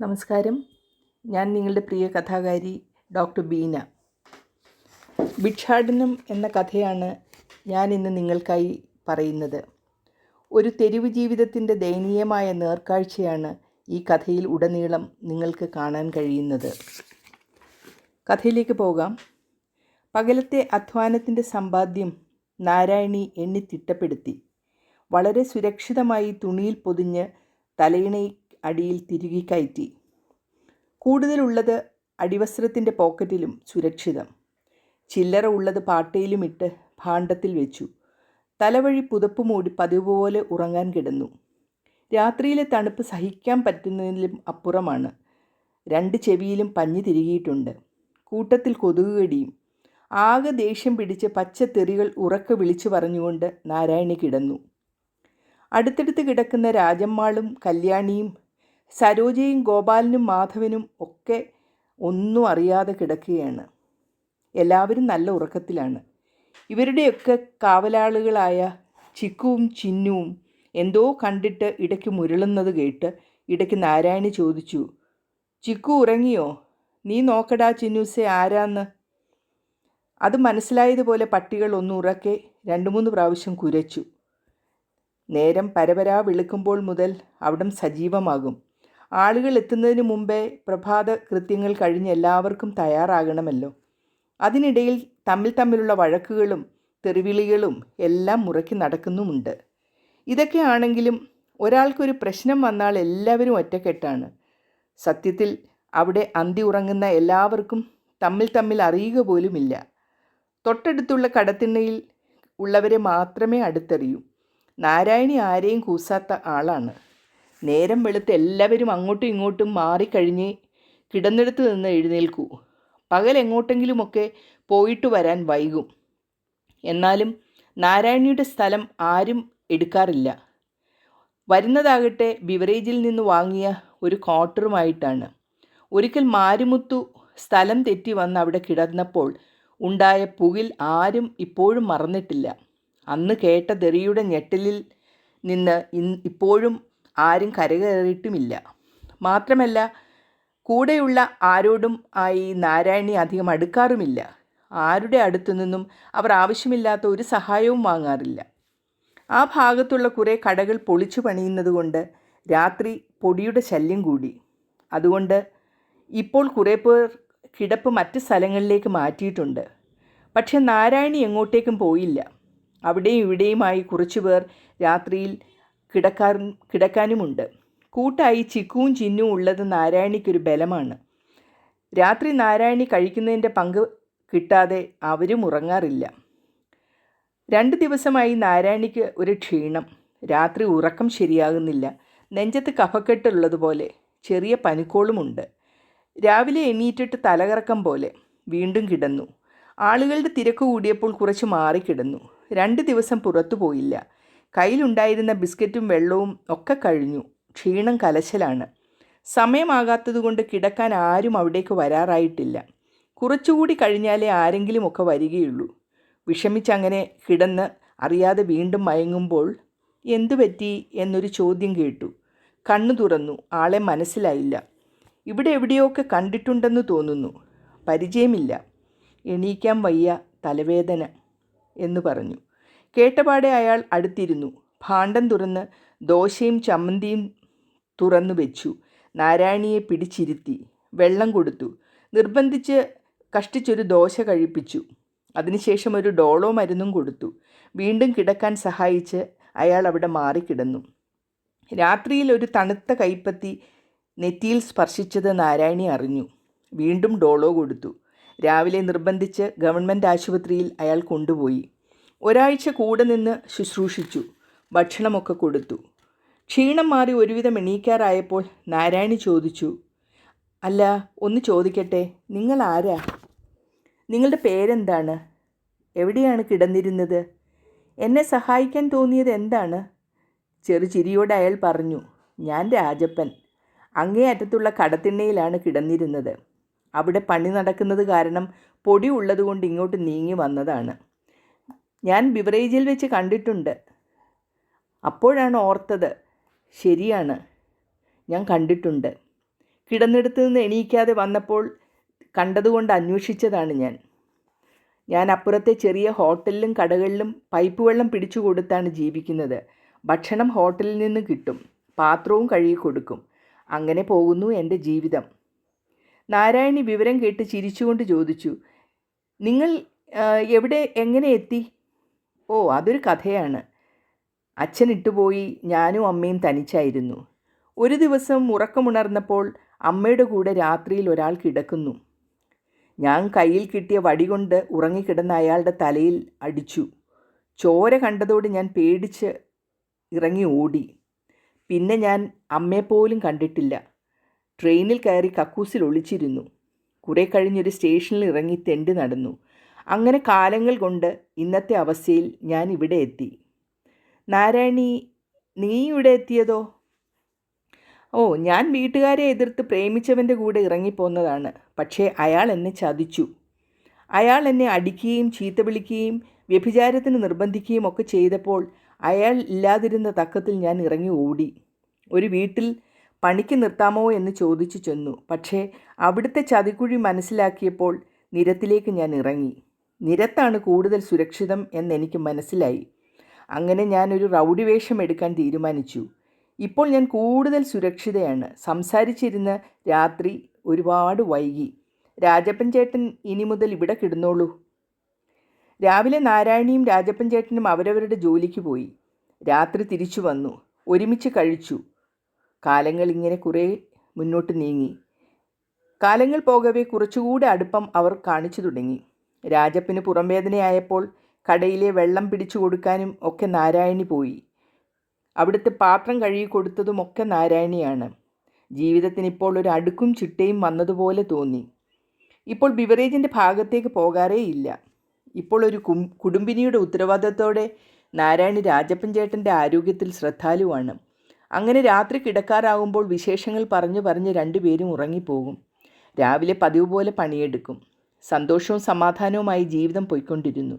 നമസ്കാരം. ഞാൻ നിങ്ങളുടെ പ്രിയ കഥാകാരി ഡോക്ടർ ബീന. ഭിക്ഷാടനം എന്ന കഥയാണ് ഞാൻ ഇന്ന് നിങ്ങൾക്കായി പറയുന്നത്. ഒരു തെരുവ് ജീവിതത്തിന്റെ ദയനീയമായ നേർക്കാഴ്ചയാണ് ഈ കഥയിൽ ഉടനീളം നിങ്ങൾക്ക് കാണാൻ കഴിയുന്നത്. കഥയിലേക്ക് പോകാം. പകലത്തെ അധ്വാനത്തിന്റെ സമ്പാദ്യം നാരായണി എണ്ണി തിട്ടപ്പെടുത്തി. വളരെ സുരക്ഷിതമായി തുണിയിൽ പൊതിഞ്ഞ് തലയിണ അടിയിൽ തിരുകി കയറ്റി. കൂടുതലുള്ളത് അടിവസ്ത്രത്തിന്റെ പോക്കറ്റിലും സുരക്ഷിതം. ചില്ലറ ഉള്ളത് പാട്ടയിലും ഇട്ട് ഭാണ്ഡത്തിൽ വെച്ചു. തലവഴി പുതപ്പ് മൂടി പതിവ് പോലെ ഉറങ്ങാൻ കിടന്നു. രാത്രിയിലെ തണുപ്പ് സഹിക്കാൻ പറ്റുന്നതിലും അപ്പുറമാണ്. രണ്ട് ചെവിയിലും പഞ്ഞു തിരികിയിട്ടുണ്ട്. കൂട്ടത്തിൽ കൊതുകുകടിയും. ആകെ ദേഷ്യം പിടിച്ച് പച്ചത്തെറികൾ ഉറക്കെ വിളിച്ചു പറഞ്ഞുകൊണ്ട് നാരായണി കിടന്നു. അടുത്തടുത്ത് കിടക്കുന്ന രാജമ്മാളും കല്യാണിയും സരോജയും ഗോപാലനും മാധവനും ഒക്കെ ഒന്നും അറിയാതെ കിടക്കുകയാണ്. എല്ലാവരും നല്ല ഉറക്കത്തിലാണ്. ഇവരുടെയൊക്കെ കാവലാളുകളായ ചിക്കുവും ചിന്നുവും എന്തോ കണ്ടിട്ട് ഇടയ്ക്ക് മുരളുന്നത് കേട്ട് ഇടയ്ക്ക് നാരായണി ചോദിച്ചു ചിക്കു ഉറങ്ങിയോ? നീ നോക്കടാ ചിന്നൂസെ ആരാന്ന്? അത് മനസ്സിലായതുപോലെ പട്ടികൾ ഒന്നുറക്കെ രണ്ട് മൂന്ന് പ്രാവശ്യം കുരച്ചു. നേരം പരപരാ വിളിക്കുമ്പോൾ മുതൽ അവിടം സജീവമാകും. ആളുകൾ എത്തുന്നതിന് മുമ്പേ പ്രഭാത കൃത്യങ്ങൾ കഴിഞ്ഞ് എല്ലാവർക്കും തയ്യാറാകണമല്ലോ. അതിനിടയിൽ തമ്മിൽ തമ്മിലുള്ള വഴക്കുകളും തെറിവിളികളും എല്ലാം മുറയ്ക്ക് നടക്കുന്നുമുണ്ട്. ഇതൊക്കെ ആണെങ്കിലും ഒരാൾക്കൊരു പ്രശ്നം വന്നാൽ എല്ലാവരും ഒറ്റക്കെട്ടാണ്. സത്യത്തിൽ അവിടെ അന്തി ഉറങ്ങുന്ന എല്ലാവർക്കും തമ്മിൽ തമ്മിൽ അറിയുക പോലുമില്ല. തൊട്ടടുത്തുള്ള കടത്തിണ്ണയിൽ ഉള്ളവരെ മാത്രമേ അടുത്തറിയൂ. നാരായണി ആരെയും കൂസാത്ത ആളാണ്. നേരം വെളുത്ത് എല്ലാവരും അങ്ങോട്ടും ഇങ്ങോട്ടും മാറിക്കഴിഞ്ഞ് കിടന്നിടത്ത് നിന്ന് എഴുന്നേൽക്കൂ. പകൽ എങ്ങോട്ടെങ്കിലുമൊക്കെ പോയിട്ട് വരാൻ വൈകും. എന്നാലും നാരായണിയുടെ സ്ഥലം ആരും എടുക്കാറില്ല. വരുന്നതാകട്ടെ ബിവറേജിൽ നിന്ന് വാങ്ങിയ ഒരു ക്വാർട്ടറുമായിട്ടാണ്. ഒരിക്കൽ മാരുമുത്തു സ്ഥലം തെറ്റി വന്ന് അവിടെ കിടന്നപ്പോൾ ഉണ്ടായ പുകിൽ ആരും ഇപ്പോഴും മറന്നിട്ടില്ല. അന്ന് കേട്ട തെറിയുടെ ഞെട്ടലിൽ നിന്ന് ഇപ്പോഴും ആരും കരകയറിയിട്ടുമില്ല. മാത്രമല്ല കൂടെയുള്ള ആരോടും ആയി നാരായണി അധികം അടുക്കാറുമില്ല. ആരുടെ അടുത്തു നിന്നും അവർ ആവശ്യമില്ലാത്ത ഒരു സഹായവും വാങ്ങാറില്ല. ആ ഭാഗത്തുള്ള കുറേ കടകൾ പൊളിച്ചു പണിയുന്നതുകൊണ്ട് രാത്രി പൊടിയുടെ ശല്യം കൂടി. അതുകൊണ്ട് ഇപ്പോൾ കുറേ പേർ കിടപ്പ് മറ്റ് സ്ഥലങ്ങളിലേക്ക് മാറ്റിയിട്ടുണ്ട്. പക്ഷേ നാരായണി എങ്ങോട്ടേക്കും പോയില്ല. അവിടെയും ഇവിടെയുമായി കുറച്ചു പേർ രാത്രിയിൽ കിടക്കാൻ കിടക്കാനുമുണ്ട്. കൂട്ടായി ചിക്കുവും ചിന്നും ഉള്ളത് നാരായണിക്കൊരു ബലമാണ്. രാത്രി നാരായണി കഴിക്കുന്നതിന്റെ പങ്ക് കിട്ടാതെ അവരും ഉറങ്ങാറില്ല. രണ്ട് ദിവസമായി നാരായണിക്ക് ഒരു ക്ഷീണം. രാത്രി ഉറക്കം ശരിയാകുന്നില്ല. നെഞ്ചത്ത് കഫക്കെട്ടുള്ളതുപോലെ ചെറിയ പനിക്കോളുമുണ്ട്. രാവിലെ എണീറ്റിട്ട് തലകറക്കം പോലെ വീണ്ടും കിടന്നു. ആളുകളുടെ തിരക്ക് കൂടിയപ്പോൾ കുറച്ച് മാറിക്കിടന്നു. രണ്ട് ദിവസം പുറത്തു പോയില്ല. കയ്യിലുണ്ടായിരുന്ന ബിസ്ക്കറ്റും വെള്ളവും ഒക്കെ കഴിഞ്ഞു. ക്ഷീണം കലശലാണ്. സമയമാകാത്തതുകൊണ്ട് കിടക്കാൻ ആരും അവിടേക്ക് വരാറായിട്ടില്ല. കുറച്ചുകൂടി കഴിഞ്ഞാലേ ആരെങ്കിലും ഒക്കെ വരികയുള്ളൂ. വിഷമിച്ചങ്ങനെ കിടന്ന് അറിയാതെ വീണ്ടും മയങ്ങുമ്പോൾ എന്തു പറ്റി? എന്നൊരു ചോദ്യം കേട്ടു. കണ്ണു തുറന്നു. ആളെ മനസ്സിലായില്ല. ഇവിടെ എവിടെയൊക്കെ കണ്ടിട്ടുണ്ടെന്ന് തോന്നുന്നു. പരിചയമില്ല. എണീക്കാൻ വയ്യ തലവേദന എന്ന് പറഞ്ഞു. കേട്ടപാടെ അയാൾ അടുത്തിരുന്നു. ഭാണ്ഡം തുറന്ന് ദോശയും ചമ്മന്തിയും തുറന്നു വെച്ചു. നാരായണിയെ പിടിച്ചിരുത്തി. വെള്ളം കൊടുത്തു. നിർബന്ധിച്ച് കഷ്ടിച്ചൊരു ദോശ കഴിപ്പിച്ചു. അതിനുശേഷം ഒരു ഡോളോ മരുന്നും കൊടുത്തു. വീണ്ടും കിടക്കാൻ സഹായിച്ച് അയാൾ അവിടെ മാറിക്കിടന്നു. രാത്രിയിൽ ഒരു തണുത്ത കൈപ്പത്തി നെറ്റിയിൽ സ്പർശിച്ചത് നാരായണി അറിഞ്ഞു. വീണ്ടും ഡോളോ കൊടുത്തു. രാവിലെ നിർബന്ധിച്ച് ഗവൺമെന്റ് ആശുപത്രിയിൽ അയാൾ കൊണ്ടുപോയി. ഒരാഴ്ച കൂടെ നിന്ന് ശുശ്രൂഷിച്ചു ഭക്ഷണമൊക്കെ കൊടുത്തു. ക്ഷീണം മാറി ഒരുവിധം എണീക്കാറായപ്പോൾ നാരായണി ചോദിച്ചു അല്ല ഒന്ന് ചോദിക്കട്ടെ നിങ്ങൾ ആരാ? നിങ്ങളുടെ പേരെന്താണ്? എവിടെയാണ് കിടന്നിരുന്നത്? എന്നെ സഹായിക്കാൻ തോന്നിയത് എന്താണ്? ചെറുചിരിയോടെ അയാൾ പറഞ്ഞു ഞാൻ രാജപ്പൻ. അങ്ങേ അറ്റത്തുള്ള കടത്തിണ്ണയിലാണ് കിടന്നിരുന്നത്. അവിടെ പണി നടക്കുന്നത് കാരണം പൊടി ഉള്ളതുകൊണ്ട് ഇങ്ങോട്ട് നീങ്ങി വന്നതാണ്. ഞാൻ ബിവറേജിൽ വെച്ച് കണ്ടിട്ടുണ്ട്. അപ്പോഴാണ് ഓർത്തത് ശരിയാണ് ഞാൻ കണ്ടിട്ടുണ്ട്. കിടന്നിടത്ത് നിന്ന് എണീക്കാതെ വന്നപ്പോൾ കണ്ടതുകൊണ്ട് അന്വേഷിച്ചതാണ് ഞാൻ. ഞാൻ അപ്പുറത്തെ ചെറിയ ഹോട്ടലിലും കടകളിലും പൈപ്പ് വെള്ളം പിടിച്ചു കൊടുത്താണ് ജീവിക്കുന്നത്. ഭക്ഷണം ഹോട്ടലിൽ നിന്ന് കിട്ടും പാത്രവും കഴുകി കൊടുക്കും. അങ്ങനെ പോകുന്നു എന്റെ ജീവിതം. നാരായണി വിവരം കേട്ട് ചിരിച്ചുകൊണ്ട് ചോദിച്ചു നിങ്ങൾ എവിടെ എങ്ങനെ എത്തി? ഓ അതൊരു കഥയാണ്. അച്ഛൻ ഇട്ടുപോയി ഞാനും അമ്മയും തനിച്ചായിരുന്നു. ഒരു ദിവസം ഉറക്കമുണർന്നപ്പോൾ അമ്മയുടെ കൂടെ രാത്രിയിൽ ഒരാൾ കിടക്കുന്നു. ഞാൻ കയ്യിൽ കിട്ടിയ വടി കൊണ്ട് ഉറങ്ങിക്കിടന്ന അയാളുടെ തലയിൽ അടിച്ചു. ചോര കണ്ടതോട് ഞാൻ പേടിച്ച് ഇറങ്ങി ഓടി. പിന്നെ ഞാൻ അമ്മയെപ്പോലും കണ്ടിട്ടില്ല. ട്രെയിനിൽ കയറി കക്കൂസിൽ ഒളിച്ചിരുന്നു. കുറെ കഴിഞ്ഞൊരു സ്റ്റേഷനിൽ ഇറങ്ങി തെണ്ടി നടന്നു. അങ്ങനെ കാലങ്ങൾ കൊണ്ട് ഇന്നത്തെ അവസ്ഥയിൽ ഞാൻ ഇവിടെ എത്തി. നാരായണി നീ ഇവിടെ എത്തിയതോ? ഓ ഞാൻ വീട്ടുകാരെ എതിർത്ത് പ്രേമിച്ചവന്റെ കൂടെ ഇറങ്ങിപ്പോന്നതാണ്. പക്ഷേ അയാൾ എന്നെ ചതിച്ചു. അയാൾ എന്നെ അടിക്കുകയും ചീത്ത വിളിക്കുകയും വ്യഭിചാരത്തിന് നിർബന്ധിക്കുകയും ഒക്കെ ചെയ്തപ്പോൾ അയാൾ ഇല്ലാതിരുന്ന തക്കത്തിൽ ഞാൻ ഇറങ്ങി ഓടി. ഒരു വീട്ടിൽ പണിക്ക് നിർത്താമോ എന്ന് ചോദിച്ചു ചെന്നു. പക്ഷേ അവിടുത്തെ ചതിക്കുഴി മനസ്സിലാക്കിയപ്പോൾ നിരത്തിലേക്ക് ഞാൻ ഇറങ്ങി. നിരത്താണ് കൂടുതൽ സുരക്ഷിതം എന്നെനിക്ക് മനസ്സിലായി. അങ്ങനെ ഞാനൊരു റൗഡി വേഷം എടുക്കാൻ തീരുമാനിച്ചു. ഇപ്പോൾ ഞാൻ കൂടുതൽ സുരക്ഷിതയാണ്. സംസാരിച്ചിരുന്ന രാത്രി ഒരുപാട് വൈകി. രാജപ്പൻ ചേട്ടൻ ഇനി മുതൽ ഇവിടെ കിടന്നോളൂ. രാവിലെ നാരായണിയും രാജപ്പൻ ചേട്ടനും അവരവരുടെ ജോലിക്ക് പോയി. രാത്രി തിരിച്ചു വന്നു. ഒരുമിച്ച് കഴിച്ചു. കാലങ്ങൾ ഇങ്ങനെ കുറേ മുന്നോട്ട് നീങ്ങി. കാലങ്ങൾ പോകവേ കുറച്ചുകൂടെ അടുപ്പം അവർ കാണിച്ചു തുടങ്ങി. രാജപ്പന് പുറംവേദനയായപ്പോൾ കടയിലെ വെള്ളം പിടിച്ചു കൊടുക്കാനും ഒക്കെ നാരായണി പോയി. അവിടുത്തെ പാത്രം കഴുകി കൊടുത്തതുമൊക്കെ നാരായണിയാണ്. ജീവിതത്തിന് ഇപ്പോൾ ഒരു അടുക്കും ചിട്ടയും വന്നതുപോലെ തോന്നി. ഇപ്പോൾ ബിവറേജിന്റെ ഭാഗത്തേക്ക് പോകാറേ ഇല്ല. ഇപ്പോൾ ഒരു കുടുംബിനിയുടെ ഉത്തരവാദിത്തത്തോടെ നാരായണി രാജപ്പൻ ചേട്ടന്റെ ആരോഗ്യത്തിൽ ശ്രദ്ധാലുവാണ്. അങ്ങനെ രാത്രി കിടക്കാറാകുമ്പോൾ വിശേഷങ്ങൾ പറഞ്ഞു പറഞ്ഞ് രണ്ടുപേരും ഉറങ്ങിപ്പോകും. രാവിലെ പതിവ് പോലെ പണിയെടുക്കും. സന്തോഷവും സമാധാനവുമായി ജീവിതം പോയിക്കൊണ്ടിരുന്നു.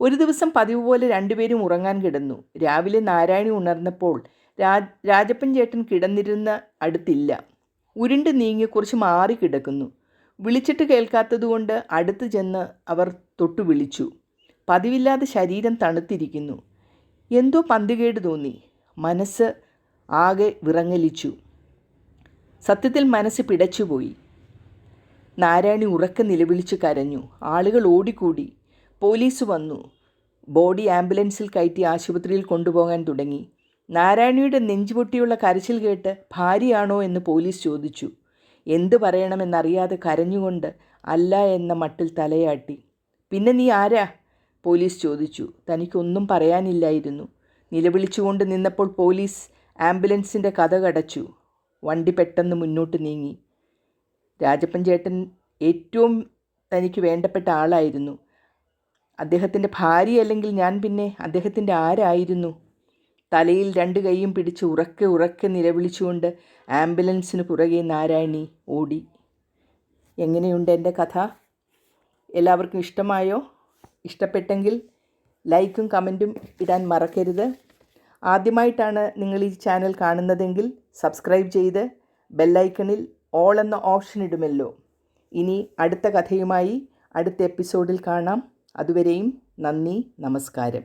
ഒരു ദിവസം പതിവ് പോലെ രണ്ടുപേരും ഉറങ്ങാൻ കിടന്നു. രാവിലെ നാരായണി ഉണർന്നപ്പോൾ രാജപ്പൻ ചേട്ടൻ കിടന്നിരുന്ന അടുത്തില്ല. ഉരുണ്ട് നീങ്ങി കുറച്ച് മാറി കിടക്കുന്നു. വിളിച്ചിട്ട് കേൾക്കാത്തതുകൊണ്ട് അടുത്ത് ചെന്ന് അവർ തൊട്ടു വിളിച്ചു. പതിവില്ലാതെ ശരീരം തണുത്തിരിക്കുന്നു. എന്തോ പന്തികേട് തോന്നി. മനസ്സ് ആകെ വിറങ്ങലിച്ചു. സത്യത്തിൽ മനസ്സ് പിടച്ചുപോയി. നാരായണി ഉറക്കം നിലവിളിച്ച് കരഞ്ഞു. ആളുകൾ ഓടിക്കൂടി. പോലീസ് വന്നു. ബോഡി ആംബുലൻസിൽ കയറ്റി ആശുപത്രിയിൽ കൊണ്ടുപോകാൻ തുടങ്ങി. നാരായണിയുടെ നെഞ്ചുപൊട്ടിയുള്ള കരച്ചിൽ കേട്ട് ഭാര്യയാണോ എന്ന് പോലീസ് ചോദിച്ചു. എന്തു പറയണമെന്നറിയാതെ കരഞ്ഞുകൊണ്ട് അല്ല എന്ന മട്ടിൽ തലയാട്ടി. പിന്നെ നീ ആരാ? പോലീസ് ചോദിച്ചു. തനിക്കൊന്നും പറയാനില്ലായിരുന്നു. നിലവിളിച്ചുകൊണ്ട് നിന്നപ്പോൾ പോലീസ് ആംബുലൻസിന്റെ കഥ കടച്ചു. വണ്ടി പെട്ടെന്ന് മുന്നോട്ട് നീങ്ങി. രാജപ്പൻ ചേട്ടൻ ഏറ്റവും തനിക്ക് വേണ്ടപ്പെട്ട ആളായിരുന്നു. അദ്ദേഹത്തിന്റെ ഭാര്യ അല്ലെങ്കിൽ ഞാൻ പിന്നെ അദ്ദേഹത്തിന്റെ ആരായിരുന്നു? തലയിൽ രണ്ട് കൈയും പിടിച്ച് ഉറക്കെ ഉറക്കെ നിലവിളിച്ചുകൊണ്ട് ആംബുലൻസിന് പുറകെ നാരായണി ഓടി. എങ്ങനെയുണ്ട് എന്റെ കഥ? എല്ലാവർക്കും ഇഷ്ടമായോ? ഇഷ്ടപ്പെട്ടെങ്കിൽ ലൈക്കും കമന്റും ഇടാൻ മറക്കരുത്. ആദ്യമായിട്ടാണ് നിങ്ങൾ ഈ ചാനൽ കാണുന്നതെങ്കിൽ സബ്സ്ക്രൈബ് ചെയ്ത് ബെല്ലൈക്കണിൽ ഓൾ എന്ന ഓപ്ഷൻ ഇടുമല്ലോ. ഇനി അടുത്ത കഥയുമായി അടുത്ത എപ്പിസോഡിൽ കാണാം. അതുവരെയും നന്ദി നമസ്കാരം.